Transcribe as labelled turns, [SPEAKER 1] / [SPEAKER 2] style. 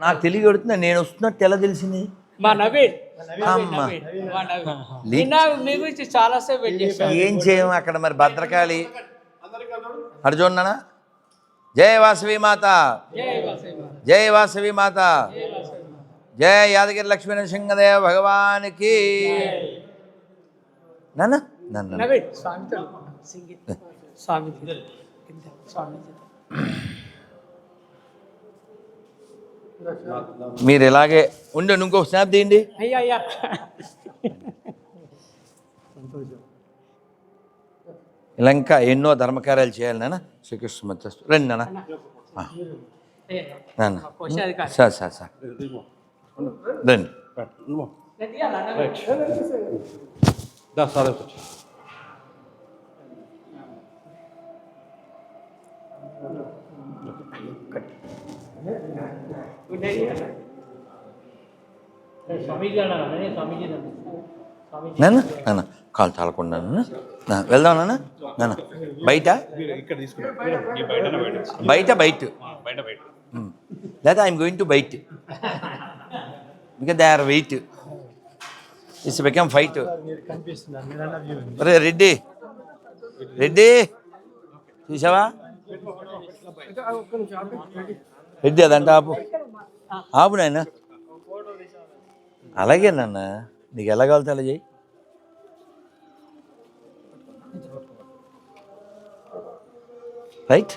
[SPEAKER 1] నాకు తెలియ కొడుతున్నా నేను వస్తున్నట్టు ఎలా తెలిసింది?
[SPEAKER 2] మా నవీన్.
[SPEAKER 1] అమ్మ.
[SPEAKER 2] మా నవీన్. నిన్న మీ గురించి చాలాసేపు వెయిట్ చేశాను.
[SPEAKER 1] ఏం చేయము అక్కడ మరి భద్రకాళి? అటు చూడనా జయ వాసవి మాత. జయ వాసవి మాత. జయ యాదగిరి లక్ష్మీ నరసింహదేవ భగవానికి. నాన్న
[SPEAKER 2] స్వామి స్వామి
[SPEAKER 1] మీరు ఇలాగే ఉండి ఇంకో స్నాప్ తీయండి.
[SPEAKER 2] అయ్యా అయ్యా.
[SPEAKER 1] ఇలా ఇంకా ఎన్నో ధర్మకార్యాలు చేయాలి నాన్న. శ్రీకృష్ణ మధ్యస్థు రండి నాన్న. నాన్న. Sir sir sir. రండి.
[SPEAKER 2] తీయాలా
[SPEAKER 1] నాన్న నాన్న కాలు తాళకుండా నాన్న. నా, వెళ్దాం నాన్న. నాన్న బయట?
[SPEAKER 3] ఇక్కడ తీసుకున్నాం ఈ బయట బయట.
[SPEAKER 1] బయట బయట
[SPEAKER 3] బయట బయట.
[SPEAKER 1] లేదా I'm going to bite because they are wait it's become fight అరే రెడ్డి. రెడ్డి. చూసావా? రెడ్డి అదంట ఆపు. ఆపు నాయన. అలాగే నాన్న నీకు ఎలా కావాలితే అలా చేయి రైట్.